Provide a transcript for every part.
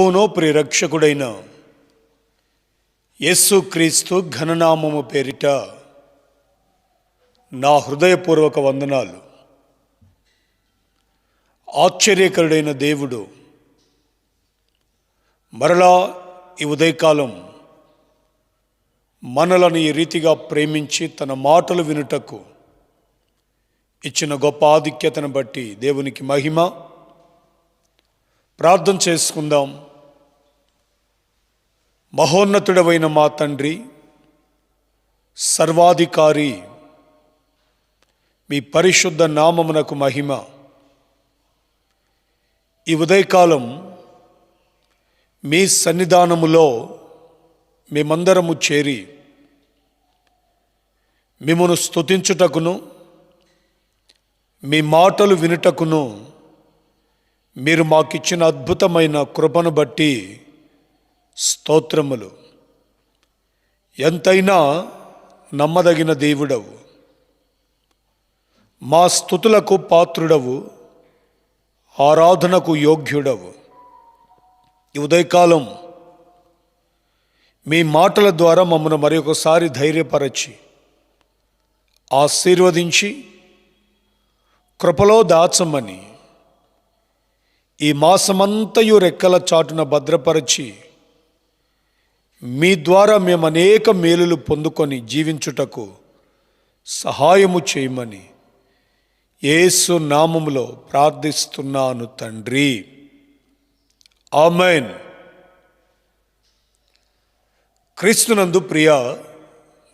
ప్రభువును ప్రిరక్షకుడైన యేసు క్రీస్తు ఘననామము పేరిట నా హృదయపూర్వక వందనాలు. ఆశ్చర్యకరుడైన దేవుడు మరలా ఈ ఉదయకాలం మనలను ఈ రీతిగా ప్రేమించి తన మాటలు వినుటకు ఇచ్చిన గొప్ప ఆధిక్యతను బట్టి దేవునికి మహిమ. ప్రార్థన చేసుకుందాం. మహోన్నతుడవైన మా తండ్రి సర్వాధికారి మీ పరిశుద్ధ నామమునకు మహిమ. ఈ ఉదయకాలం మీ సన్నిధానములో మేమందరము చేరి మిమ్మను స్తుతించుటకును మీ మాటలు వినుటకును మీరు మాకిచ్చిన అద్భుతమైన కృపను బట్టి స్తోత్రములు. ఎంతైనా నమ్మదగిన దేవుడవు. మా స్థుతులకు పాత్రుడవు. ఆరాధనకు యోగ్యుడవు. ఈ ఉదయకాలం మీ మాటల ద్వారా మమ్మను మరొకసారి ధైర్యపరచి ఆశీర్వదించి కృపలో దాచమని ఈ మాసమంతయు రెక్కల చాటున భద్రపరచి మీ ద్వారా మేము అనేక మేలులు పొందుకొని జీవించుటకు సహాయము చేయమని యేసు నామములో ప్రార్థిస్తున్నాను తండ్రి. ఆమెన్. క్రీస్తునందు ప్రియ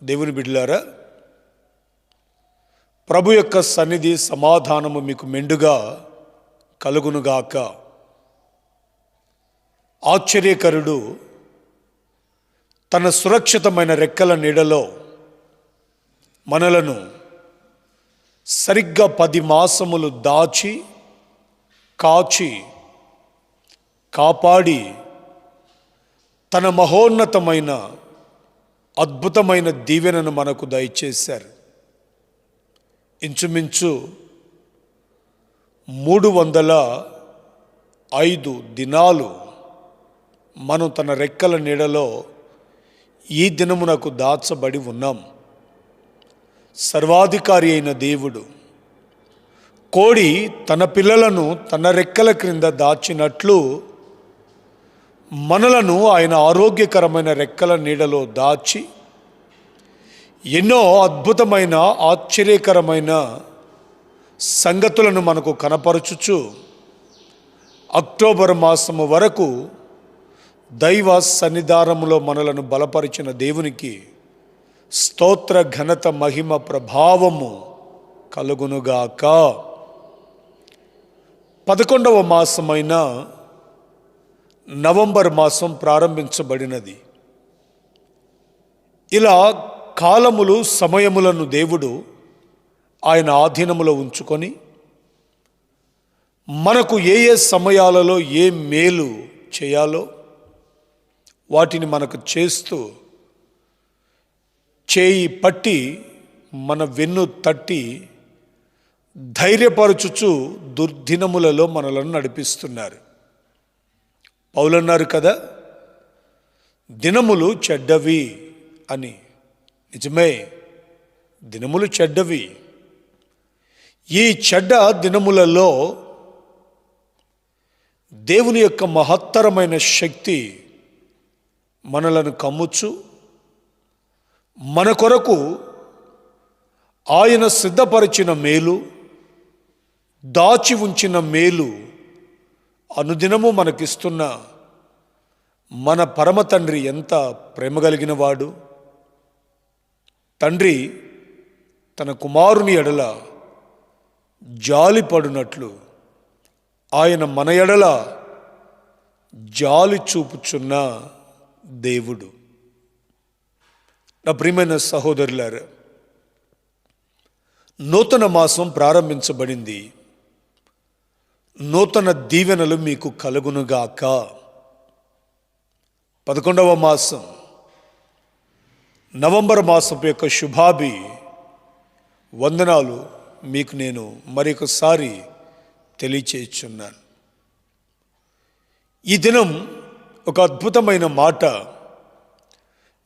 దేవుని బిడ్డలారా ప్రభు యొక్క సన్నిధి సమాధానము మీకు మెండుగా కలుగునుగాక. ఆశ్చర్యకరుడు తన సురక్షితమైన రెక్కల నీడలో మనలను సరిగ్గా పది మాసములు దాచి కాచి కాపాడి తన మహోన్నతమైన అద్భుతమైన దీవెనను మనకు దయచేశారు. ఇంచుమించు మూడు వందల ఐదు దినాలు మనం తన రెక్కల నీడలో ఈ దినమునకు దాచబడి ఉన్నాం. సర్వాధికారి అయిన దేవుడు కోడి తన పిల్లలను తన రెక్కల క్రింద దాచినట్లు మనలను ఆయన ఆరోగ్యకరమైన రెక్కల నీడలో దాచి ఎన్నో అద్భుతమైన ఆశ్చర్యకరమైన సంగతులను మనకు కనపరచుచు అక్టోబర్ మాసము వరకు దైవ సన్నిధానములో మనలను బలపరిచిన దేవునికి స్తోత్ర ఘనత మహిమ ప్రభావము కలుగునుగాక. పదకొండవ మాసమైన నవంబర్ మాసం ప్రారంభించబడినది. ఇలా కాలములు సమయములను దేవుడు ఆయన ఆధీనములో ఉంచుకొని మనకు ఏ ఏ సమయాలలో ఏ మేలు చేయాలో వాటిని మనకు చేస్తూ చేయి పట్టి మన వెన్ను తట్టి ధైర్యపరచుచు దుర్దినములలో మనలను నడిపిస్తున్నారు. పౌలన్నారు కదా దినములు చెడ్డవి అని. నిజమే దినములు చెడ్డవి. ఈ చెడ్డ దినములలో దేవుని యొక్క మహత్తరమైన శక్తి మనలను కమ్ముచ్చు. మన కొరకు ఆయన సిద్ధపరిచిన మేలు దాచి ఉంచిన మేలు అనుదినము మనకిస్తున్న మన పరమ తండ్రి ఎంత ప్రేమ కలిగిన వాడు. తండ్రి తన కుమారుని ఎడల జాలిపడునట్లు ఆయన మన ఎడల జాలి చూపుచున్న దేవుడు. నా ప్రియమైన సహోదరులారు నూతన మాసం ప్రారంభించబడింది. నూతన దీవెనలు మీకు కలుగునుగాక. పదకొండవ మాసం నవంబర్ మాసం యొక్క శుభాభి వందనాలు మీకు నేను మరొకసారి తెలియచేస్తున్నాను. ఈ దినం ఒక అద్భుతమైన మాట.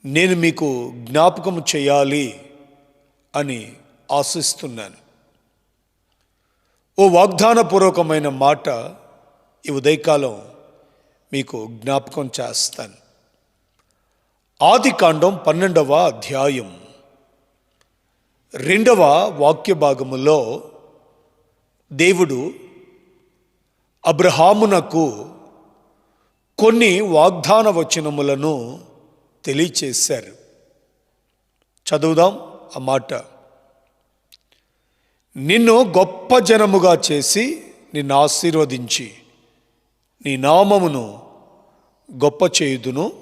నేను మీకు జ్ఞాపకం చేయాలి అని ఆశిస్తున్నాను. ఓ వాగ్దానపూర్వకమైన మాట ఈ ఉదయకాలం మీకు జ్ఞాపకం చేస్తాను. ఆది కాండం పన్నెండవ అధ్యాయం. రెండవ వాక్య భాగములో దేవుడు అబ్రహామునకు కొన్ని వాగ్దాన వచనములను తెలియచేశారు. చదువుదాం ఆ మాట. నిన్ను గొప్ప జనముగా చేసి నిన్ను ఆశీర్వదించి నీ నామమును గొప్ప చేయుదును.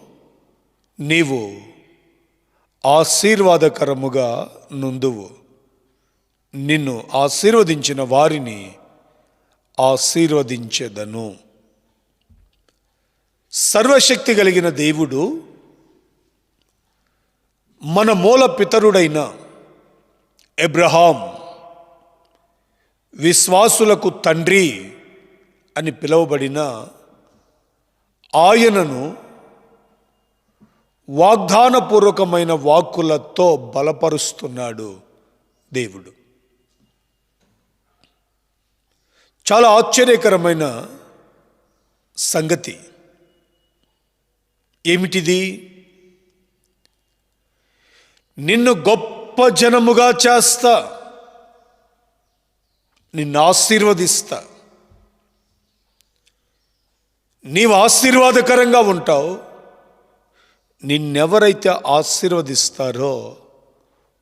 నీవు ఆశీర్వాదకరముగా నుందువు నిన్ను ఆశీర్వదించిన వారిని ఆశీర్వదించెదను. సర్వశక్తి కలిగిన దేవుడు మన మూల పితరుడైన ఎబ్రహాం విశ్వాసులకు తండ్రి అని పిలువబడిన ఆయనను వాగ్దానపూర్వకమైన వాక్కులతో బలపరుస్తున్నాడు దేవుడు. చాలా ఆశ్చర్యకరమైన సంగతి. ఏమిటిది? నిన్ను గొప్ప జనముగా చేస్తా. నిన్ను ఆశీర్వదిస్తా. నీవు ఆశీర్వాదకరంగా ఉంటావు. నిన్నెవరైతే ఆశీర్వదిస్తారో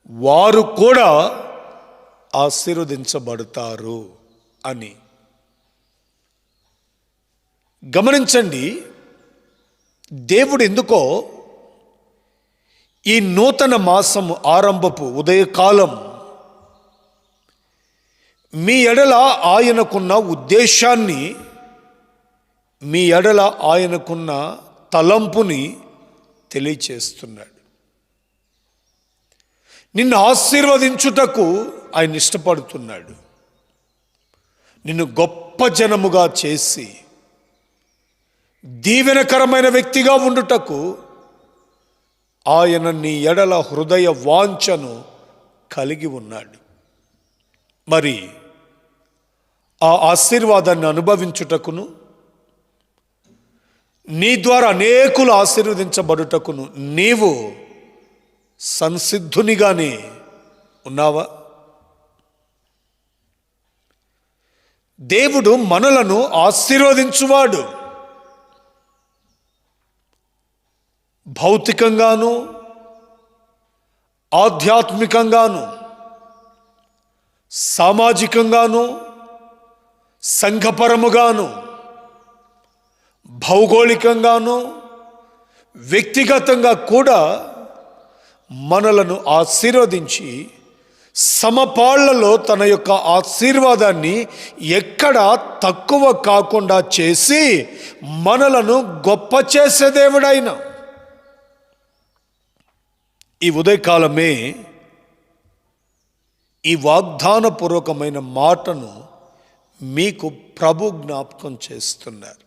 వారు కూడా ఆశీర్వదించబడతారు అని. గమనించండి దేవుడు ఎందుకో ఈ నూతన మాసము ఆరంభపు ఉదయకాలం మీ ఎడల ఆయనకున్న ఉద్దేశాన్ని మీ ఎడల ఆయనకున్న తలంపుని తెలియచేస్తున్నాడు. నిన్ను ఆశీర్వదించుటకు ఆయన ఇష్టపడుతున్నాడు. నిన్ను గొప్ప జనముగా చేసి దీవెనకరమైన వ్యక్తిగా ఉండుటకు ఆయన నీ ఎడల హృదయ వాంఛను కలిగి ఉన్నాడు. మరి ఆ ఆశీర్వాదాన్ని అనుభవించుటకును నీ ద్వారా అనేకులు ఆశీర్వదించబడుటకును నీవు సంసిద్ధునిగానే ఉన్నావా? దేవుడు మనలను ఆశీర్వదించువాడు. భౌతికంగాను ఆధ్యాత్మికంగాను సామాజికంగాను సంఘపరముగాను భౌగోళికంగాను వ్యక్తిగతంగా కూడా మనలను ఆశీర్వదించి సమపాళ్ళలో తన యొక్క ఆశీర్వాదాన్ని ఎక్కడ తక్కువ కాకుండా చేసి మనలను గొప్ప చేసే దేవుడైన ఈ ఉదయకాలమే ఈ వాగ్దానపూర్వకమైన మాటను మీకు ప్రభు జ్ఞాపకం చేస్తున్నారు.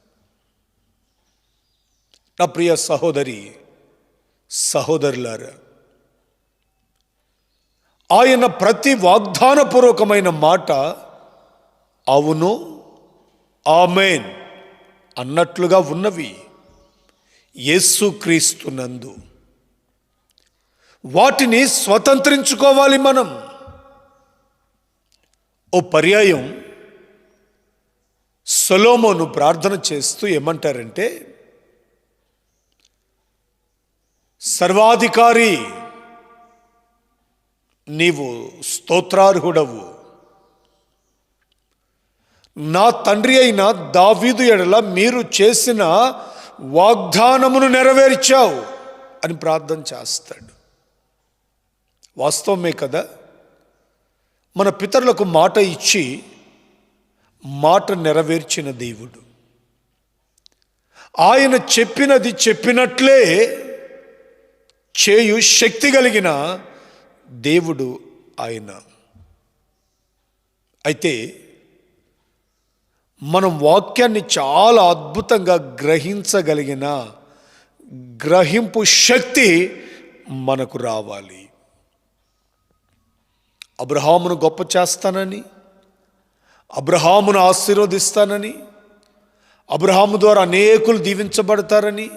నా ప్రియ సహోదరి సహోదరులారా ఆయన ప్రతి వాగ్దానపూర్వకమైన మాట అవును ఆమెన్ అన్నట్లుగా ఉన్నవి యేసుక్రీస్తునందు. వాటిని స్వతంత్రించుకోవాలి మనం. ఓ పర్యాయం సొలోమోను ప్రార్థన చేస్తూ ఏమంటారంటే సర్వాధికారి నీవు స్తోత్రార్హుడవు. నా తండ్రి అయిన దావీదు ఎడల మీరు చేసిన వాగ్దానమును నెరవేర్చావు అని ప్రార్థన చేస్తాడు. వాస్తవమే కదా? మన పితరులకు మాట ఇచ్చి మాట నెరవేర్చిన దేవుడు. ఆయన చెప్పినది చెప్పినట్లే చేయు శక్తి కలిగిన దేవుడు ఆయన. అయితే మనం వాక్యాన్ని చాలా అద్భుతంగా గ్రహించగలిగిన గ్రహింపు శక్తి మనకు రావాలి. అబ్రహామును గొప్ప చేస్తానని అబ్రహామును ఆశీర్వదిస్తానని అబ్రహాము ద్వారా అనేకులు దీవించబడతారని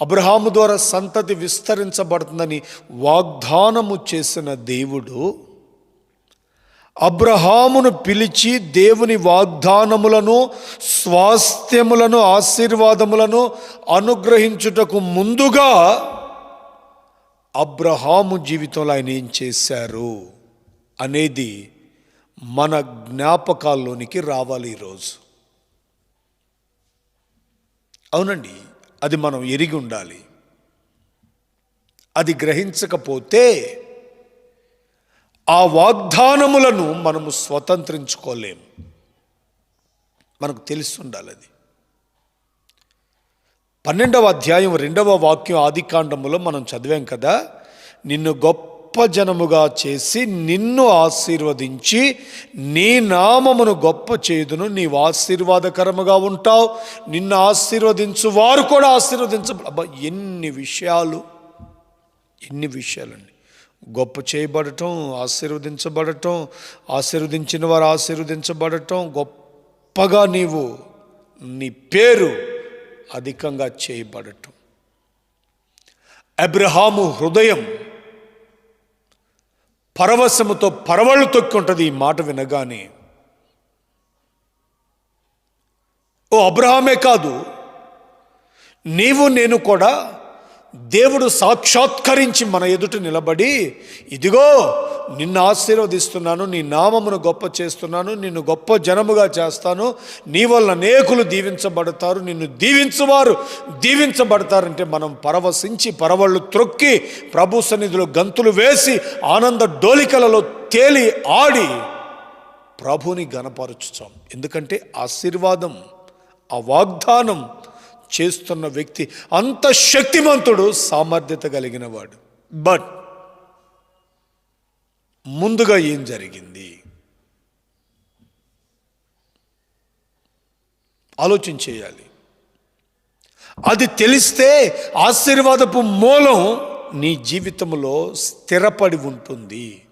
అబ్రహాము ద్వారా సంతతి విస్తరించబడుతుందని వాగ్దానము చేసిన దేవుడు అబ్రహామును పిలిచి దేవుని వాగ్దానములను స్వాస్థ్యములను ఆశీర్వాదములను అనుగ్రహించుటకు ముందుగా అబ్రహాము జీవితంలో ఆయన ఏం చేశారు? అనేది మన జ్ఞాపకాల్లోనికి రావాలి ఈరోజు. అవునండి అది మనం ఎరిగి ఉండాలి. అది గ్రహించకపోతే ఆ వాగ్దానములను మనము స్వతంత్రించుకోలేం. మనకు తెలిసి అది. పన్నెండవ అధ్యాయం రెండవ వాక్యం ఆదికాండములో మనం చదివాం కదా నిన్ను గొప్ప జనముగా చేసి నిన్ను ఆశీర్వదించి నీ నామమును గొప్ప చేదును నీవు ఆశీర్వాదకరముగా ఉంటావు. నిన్ను ఆశీర్వదించు వారు కూడా ఆశీర్వదించ. ఎన్ని విషయాలు ఎన్ని విషయాలండి. గొప్ప చేయబడటం ఆశీర్వదించబడటం ఆశీర్వదించిన వారు ఆశీర్వదించబడటం గొప్పగా నీవు నీ పేరు అధికంగా చేయబడటం. అబ్రహాము హృదయం పరవశముతో పరవళ్ళు తొక్కుంటుంది ఈ మాట వినగానే. ఓ అబ్రహామే కాదు నీవు నేను కూడా దేవుడు సాక్షాత్కరించి మన ఎదుట నిలబడి ఇదిగో నిన్ను ఆశీర్వదిస్తున్నాను నీ నామమును గొప్ప చేస్తున్నాను నిన్ను గొప్ప జనముగా చేస్తాను నీ వల్ల అనేకులు దీవించబడతారు నిన్ను దీవించువారు దీవించబడతారంటే మనం పరవశించి పరవళ్ళు త్రొక్కి ప్రభు సన్నిధిలో గంతులు వేసి ఆనంద డోలికలలో తేలి ఆడి ప్రభుని గనపరుచుతాం ఎందుకంటే ఆశీర్వాదం ఆ వాగ్దానం చేస్తున్న వ్యక్తి అంత శక్తిమంతుడు సామర్థ్యత కలిగిన వాడు బట్ ముందుగా ఏం జరిగింది? ఆలోచన చేయాలి. అది తెలిస్తే ఆశీర్వాదపు మూలం నీ జీవితంలో స్థిరపడి ఉంటుంది.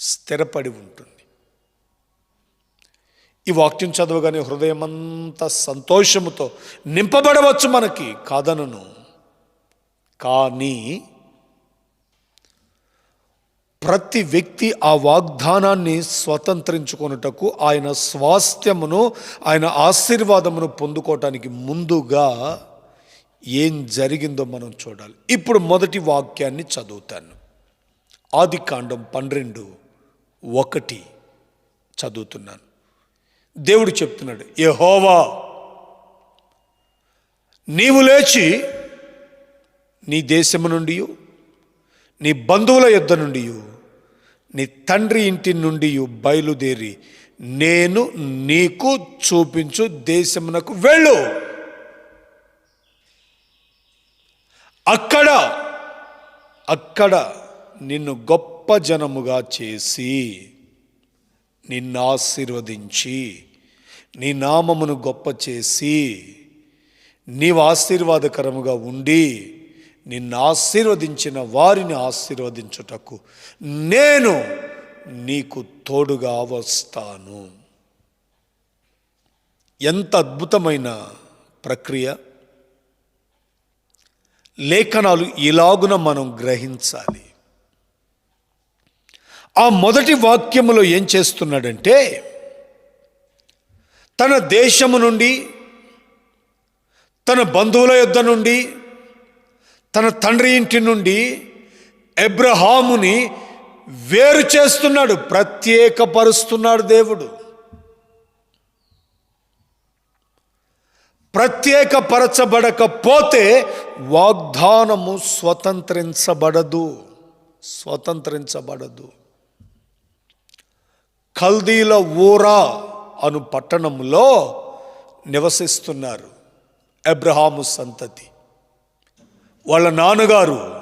స్థిరపడి ఉంటుంది. ఈ వాక్యం చదవగానే హృదయం సంతోషముతో నింపబడవచ్చు మనకి కాదనను. కానీ ప్రతి వ్యక్తి ఆ వాగ్దానాన్ని స్వతంత్రించుకొనుటకు ఆయన స్వాస్థ్యమును ఆయన ఆశీర్వాదమును పొందుకోవటానికి ముందుగా ఏం జరిగిందో మనం చూడాలి. ఇప్పుడు మొదటి వాక్యాన్ని చదువుతాను. ఆది కాండం పన్నెండు ఒకటి చదువుతున్నాను. దేవుడు చెప్తున్నాడు యెహోవా నీవు లేచి నీ దేశము నుండి నీ బంధువుల యుద్ధ నుండి నీ తండ్రి ఇంటి నుండి బయలుదేరి నేను నీకు చూపించు దేశమునకు వెళ్ళు. అక్కడ అక్కడ నిన్ను గొప్ప జనముగా చేసి నిన్ను ఆశీర్వదించి నీ నామమును గొప్ప చేసి నీవు ఆశీర్వాదకరముగా ఉండి నిన్ను ఆశీర్వదించిన వారిని ఆశీర్వదించుటకు నేను నీకు తోడుగా వస్తాను. ఎంత అద్భుతమైన ప్రక్రియ! లేఖనాలు ఇలాగున మనం గ్రహించాలి. ఆ మొదటి వాక్యములో ఏం చేస్తున్నాడంటే తన దేశము నుండి తన బంధువుల యుద్ధ నుండి తన తండ్రి ఇంటి నుండి ఎబ్రహాముని వేరు చేస్తున్నాడు ప్రత్యేకపరుస్తున్నాడు దేవుడు. ప్రత్యేకపరచబడకపోతే వాగ్దానము స్వతంత్రించబడదు స్వతంత్రించబడదు. కల్దీల ఊరా అను పట్టణంలో నివసిస్తున్నారు అబ్రహాము సంతతి. వాళ్ళ నాన్నగారు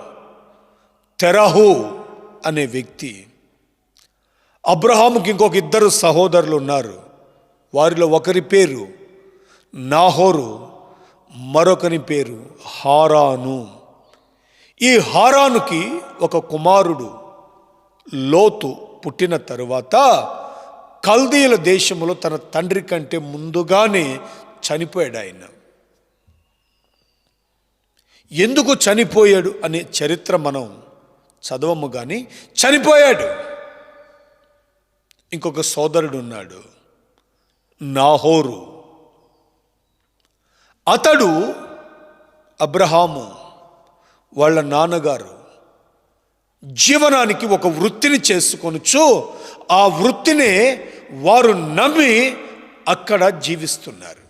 తెరహు అనే వ్యక్తి. అబ్రహాముకి ఇంకొక ఇద్దరు సహోదరులు ఉన్నారు. వారిలో ఒకరి పేరు నాహోరు మరొకని పేరు హారాను. ఈ హారానుకి ఒక కుమారుడు లోతు పుట్టిన తరువాత కల్దీయుల దేశంలో తన తండ్రి కంటే ముందుగానే చనిపోయాడు ఆయన. ఎందుకు చనిపోయాడు అనే చరిత్ర మనం చదవము కానీ చనిపోయాడు. ఇంకొక సోదరుడు ఉన్నాడు నాహోరు. అతడు అబ్రహాము వాళ్ళ నాన్నగారు. జీవనానికి ఒక వృత్తిని చేసుకొనుచు ఆ వృత్తిని వారు నమ్మి అక్కడ జీవిస్తున్నారు.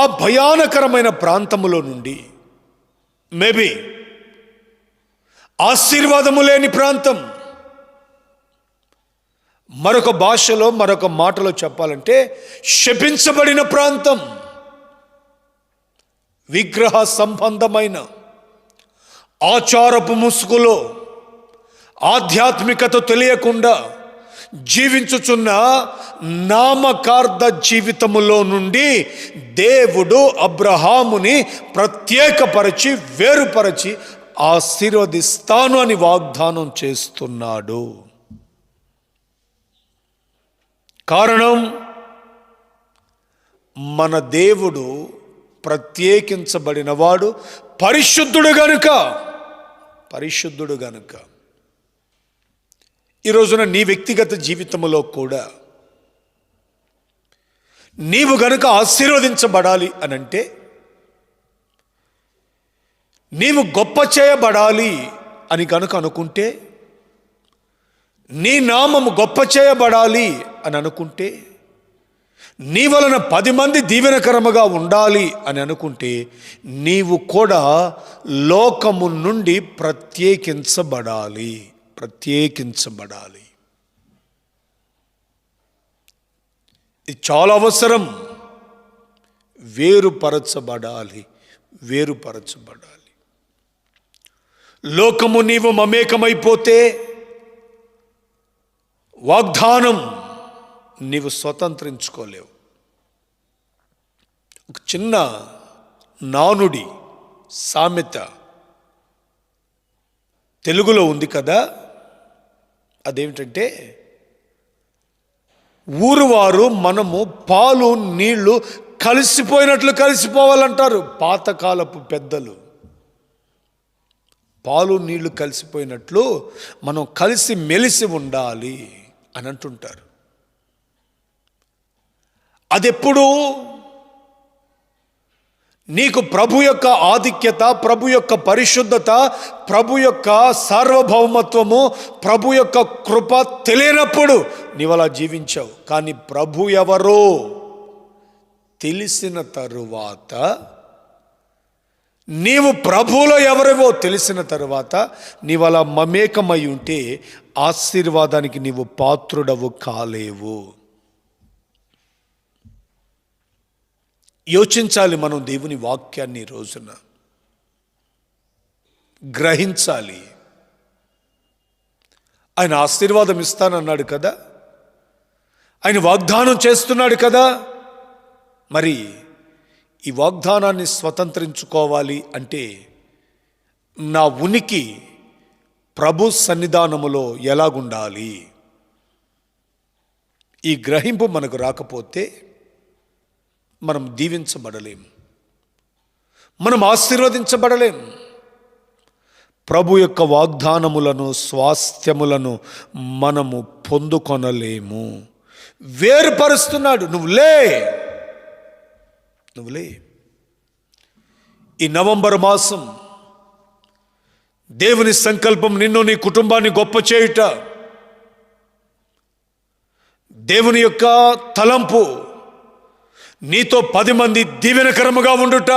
ఆ భయానకరమైన ప్రాంతములో నుండి మేబీ ఆశీర్వాదము లేని ప్రాంతం. మరొక భాషలో మరొక మాటలో చెప్పాలంటే శపించబడిన ప్రాంతం. విగ్రహ సంబంధమైన ఆచారపు ముసుగులో ఆధ్యాత్మికత తెలియకుండా జీవించుచున్న నామకార్థ జీవితములో నుండి దేవుడు అబ్రహాముని ప్రత్యేకపరిచి వేరుపరచి ఆశీర్వదిస్తాను అని వాగ్దానం చేస్తున్నాడు. కారణం మన దేవుడు ప్రత్యేకించబడినవాడు పరిశుద్ధుడు గనుక. పరిశుద్ధుడు గనుక. ఈ రోజున నీ వ్యక్తిగత జీవితంలో కూడా నీవు గనుక ఆశీర్వదించబడాలి అనంటే నీవు గొప్ప చేయబడాలి అని కనుక అనుకుంటే నీ నామము గొప్ప చేయబడాలి అని అనుకుంటే నీ వలన పది మంది దీవెనకరముగా ఉండాలి అని అనుకుంటే నీవు కూడా లోకము నుండి ప్రత్యేకించబడాలి ప్రత్యేకించబడాలి. ఇది చాలా అవసరం. వేరుపరచబడాలి వేరుపరచబడాలి. లోకము నీవు మమేకమైపోతే వాగ్దానం నీవు స్వతంత్రించుకోలేవు. ఒక చిన్న నానుడి సామెత తెలుగులో ఉంది కదా అదేమిటంటే ఊరువారు మనము పాలు నీళ్ళు కలిసిపోయినట్లు కలిసిపోవాలంటారు పాతకాలపు పెద్దలు. పాలు నీళ్ళు కలిసిపోయినట్లు మనం కలిసి మెలిసి ఉండాలి అని అంటుంటారు. అదెప్పుడు? నీకు ప్రభు యొక్క ఆధిక్యత ప్రభు యొక్క పరిశుద్ధత ప్రభు యొక్క సార్వభౌమత్వము ప్రభు యొక్క కృప తెలియనప్పుడు నీవు అలా జీవించావు. కానీ ప్రభు ఎవరో? తెలిసిన తరువాత నీవు ప్రభువులో ఎవరివో తెలిసిన తరువాత నీవు అలా మమేకమై ఉంటే ఆశీర్వాదానికి నీవు పాత్రుడవు కాలేవు. యోచించాలి మనం దేవుని వాక్యాన్ని రోజున. గ్రహించాలి. ఆయన ఆశీర్వాదం ఇస్తానన్నాడు కదా? ఆయన వాగ్దానం చేస్తున్నాడు కదా? మరి ఈ వాగ్దానాన్ని స్వతంత్రించుకోవాలి అంటే నా ఉనికి ప్రభు సన్నిధానములో ఎలాగుండాలి? ఈ గ్రహింపు మనకు రాకపోతే మనం దీవించబడలేం. మనం ఆశీర్వదించబడలేం. ప్రభు యొక్క వాగ్దానములను స్వాస్థ్యములను మనము పొందుకొనలేము. వేరుపరుస్తున్నాడు. నువ్వు లే. నువ్వు లే. ఈ నవంబర్ మాసం దేవుని సంకల్పం నిన్ను నీ కుటుంబాన్ని గొప్ప చేయుట. దేవుని యొక్క తలంపు నీతో పది మంది దీవెనకరముగా ఉండుట.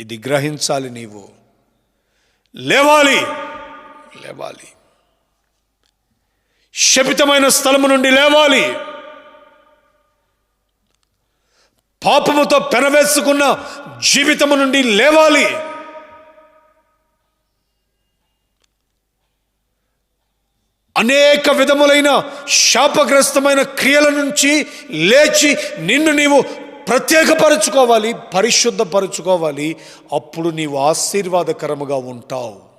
ఇది గ్రహించాలి నీవు. లేవాలి. లేవాలి. శపితమైన స్థలము నుండి లేవాలి. పాపముతో పెనవేసుకున్న జీవితము నుండి లేవాలి. అనేక విధములైన శాపగ్రస్తమైన క్రియల నుంచి లేచి నిన్ను నీవు ప్రత్యేకపరచుకోవాలి పరిశుద్ధపరచుకోవాలి. అప్పుడు నీవు ఆశీర్వాదకరముగా ఉంటావు.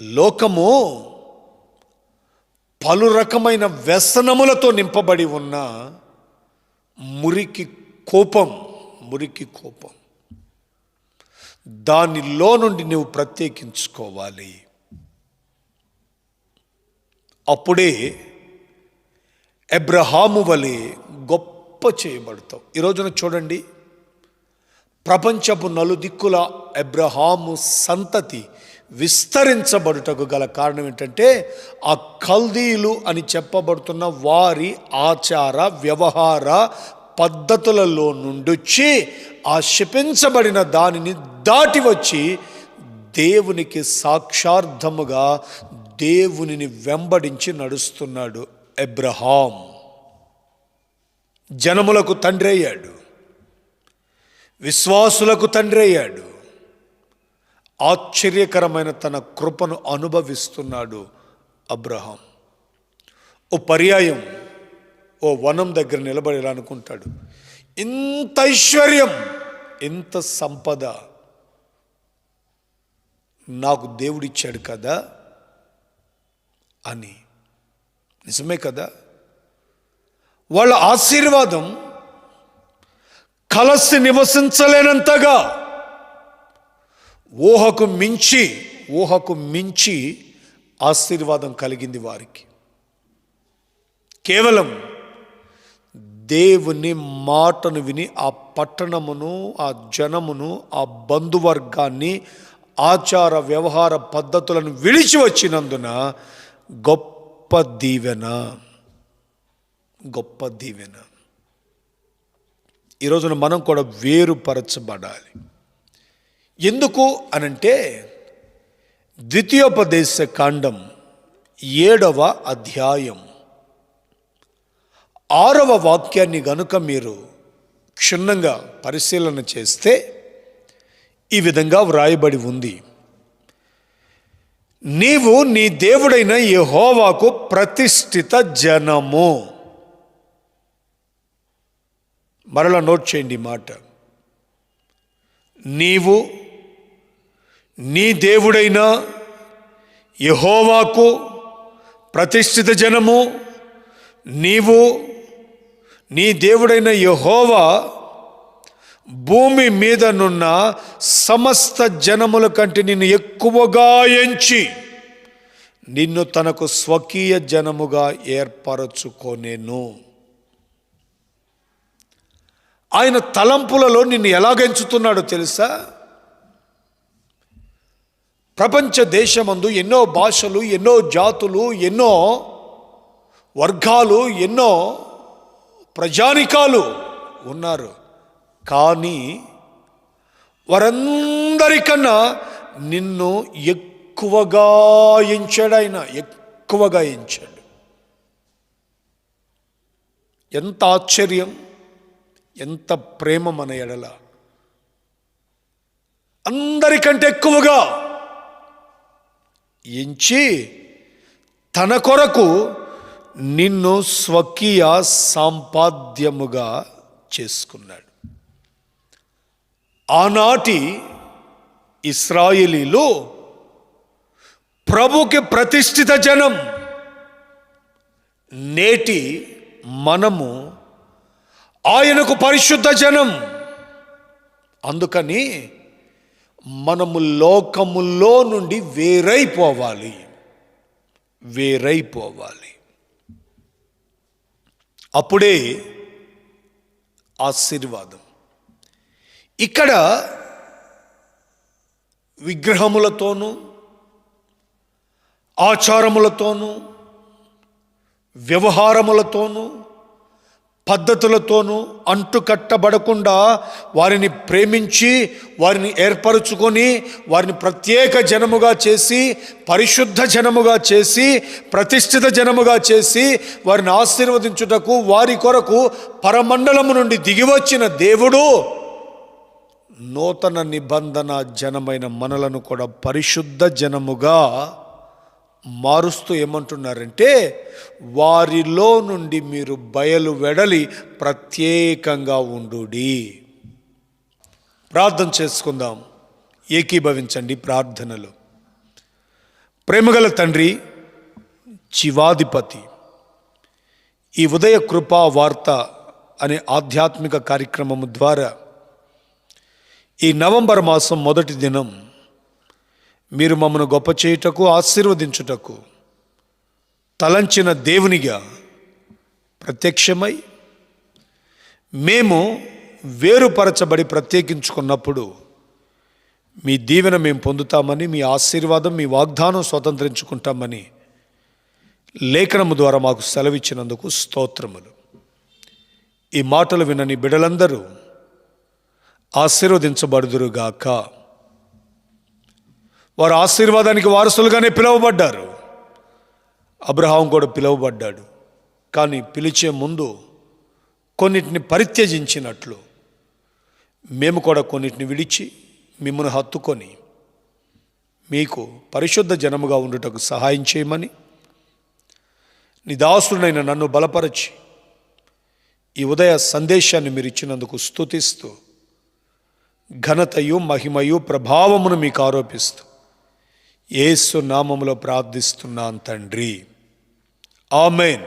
లోకము పలు రకమైన వ్యసనములతో నింపబడి ఉన్న మురికి కోపం మురికి కోపం. దానిలో నుండి నువ్వు ప్రత్యేకించుకోవాలి. అప్పుడే ఎబ్రహాము వలె గొప్ప చేయబడతావు. ఈ రోజున చూడండి ప్రపంచపు నలుదిక్కుల ఎబ్రహాము సంతతి విస్తరించబడుటకు గల కారణం ఏంటంటే ఆ కల్దీలు అని చెప్పబడుతున్న వారి ఆచార వ్యవహార పద్ధతులలో నుండొచ్చి ఆ శపించబడిన దానిని దాటి వచ్చి దేవునికి సాక్షార్థముగా దేవునిని వెంబడించి నడుస్తున్నాడు ఎబ్రహాం. జనములకు తండ్రి అయ్యాడు. విశ్వాసులకు తండ్రి అయ్యాడు. ఆశ్చర్యకరమైన తన కృపను అనుభవిస్తున్నాడు అబ్రహాం. ఓ పర్యాయం ఓ వనం దగ్గర నిలబడి ఇలా అనుకుంటాడు ఇంత ఐశ్వర్యం ఇంత సంపద నాకు దేవుడిచ్చాడు కదా అని. నిజమే కదా? వాళ్ళ ఆశీర్వాదం కలసి నివసించలేనంతగా ఊహకు మించి ఊహకు మించి ఆశీర్వాదం కలిగింది వారికి. కేవలం దేవుని మాటను విని ఆ పట్టణమును ఆ జనమును ఆ బంధువర్గాన్ని ఆచార వ్యవహార పద్ధతులను విడిచి వచ్చినందున గొప్ప దీవెన. గొప్ప దీవెన. ఈ రోజున మనం కూడా వేరుపరచబడాలి. ఎందుకు అనంటే ద్వితీయోపదేశ కాండం ఏడవ అధ్యాయం. ఆరవ వాక్యాన్ని గనుక మీరు క్షుణ్ణంగా పరిశీలన చేస్తే ఈ విధంగా వ్రాయబడి ఉంది. నీవు నీ దేవుడైన యహోవాకు ప్రతిష్ఠిత జనము. మరలా నోట్ చేయండి మాట. నీవు నీ దేవుడైన యహోవాకు ప్రతిష్ఠిత జనము. నీవు నీ దేవుడైన యహోవా భూమి మీదనున్న సమస్త జనముల కంటే నిన్ను ఎక్కువగా ఎంచి నిన్ను తనకు స్వకీయ జనముగా ఏర్పరచుకోనేను. ఆయన తలంపులలో నిన్ను ఎలాగెంచుతున్నాడో తెలుసా? ప్రపంచ దేశమందు ఎన్నో భాషలు ఎన్నో జాతులు ఎన్నో వర్గాలు ఎన్నో ప్రజానికాలు ఉన్నారు. కానీ వారందరికన్నా నిన్ను ఎక్కువగా ఎంచాడు ఆయన ఎక్కువగా ఎంచాడు. ఎంత ఆశ్చర్యం ఎంత ప్రేమ మన ఎడల. అందరికంటే ఎక్కువగా ఎంచి తన కొరకు నిన్ను స్వకీయ సాంపాద్యముగా చేసుకున్నాడు. ఆనాటి ఇస్రాయిలీలు ప్రభుకి ప్రతిష్ఠిత జనం. నేటి మనము ఆయనకు పరిశుద్ధ జనం. అందుకని మనము లోకములో నుండి వేరైపోవాలి. వేరైపోవాలి. అప్పుడే ఆశీర్వాదం. ఇక్కడ విగ్రహములతోనూ ఆచారములతోనూ వ్యవహారములతోనూ పద్ధతులతోనూ అంటుకట్టబడకుండా వారిని ప్రేమించి వారిని ఏర్పరచుకొని వారిని ప్రత్యేక జనముగా చేసి పరిశుద్ధ జనముగా చేసి ప్రతిష్ఠిత జనముగా చేసి వారిని ఆశీర్వదించుటకు వారి కొరకు పరమండలము నుండి దిగివచ్చిన దేవుడు నూతన నిబంధన జనమైన మనలను కూడా పరిశుద్ధ జనముగా మారుస్తూ ఏమంటున్నారంటే వారిలో నుండి మీరు బయలు వెడలి ప్రత్యేకంగా ఉండుడి. ప్రార్థన చేసుకుందాం. ఏకీభవించండి ప్రార్థనలు. ప్రేమగల తండ్రి జీవాధిపతి ఈ ఉదయ కృపా వార్త అనే ఆధ్యాత్మిక కార్యక్రమము ద్వారా ఈ నవంబర్ మాసం మొదటి దినం మీరు మమ్మను గొప్ప చేయుటకు ఆశీర్వదించుటకు తలంచిన దేవునిగా ప్రత్యక్షమై మేము వేరుపరచబడి ప్రత్యేకించుకున్నప్పుడు మీ దీవెన మేము పొందుతామని మీ ఆశీర్వాదం మీ వాగ్దానం స్వతంత్రించుకుంటామని లేఖనము ద్వారా మాకు సెలవిచ్చినందుకు స్తోత్రములు. ఈ మాటలు వినని బిడలందరూ ఆశీర్వదించబడుదురుగాక. వారు ఆశీర్వాదానికి వారసులుగానే పిలువబడ్డారు. అబ్రహాం కూడా పిలువబడ్డాడు. కానీ పిలిచే ముందు కొన్నిటిని పరిత్యజించినట్లు. మేము కూడా కొన్నిటిని విడిచి మిమ్మల్ని హత్తుకొని మీకు పరిశుద్ధ జనముగా ఉండుటకు సహాయం చేయమని నిదాసుడైన నన్ను బలపరచి ఈ ఉదయ సందేశాన్ని మీరు ఇచ్చినందుకు స్తుతిస్తూ ఘనతయు మహిమయు ప్రభావమును మీకు ఆరోపిస్తూ ఏసు నామములో ప్రార్థిస్తున్నాను తండ్రి. ఆమెన్.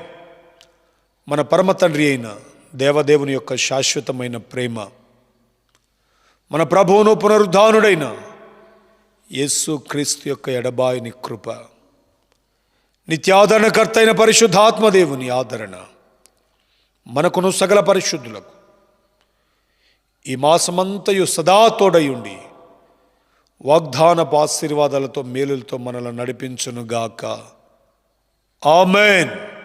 మన పరమ తండ్రి అయిన దేవదేవుని యొక్క శాశ్వతమైన ప్రేమ మన ప్రభువును పునరుద్ధానుడైన యేసు క్రీస్తు యొక్క ఎడబాయిని కృప నిత్యాదరణకర్త అయిన పరిశుద్ధాత్మదేవుని ఆదరణ మనకును సగల పరిశుద్ధులకు ఈ మాసమంతయు సదా తోడయుండి వాగ్దానపు ఆశీర్వాదాలతో మేలులతో మనల్ని నడిపించునుగాక. ఆమెన్.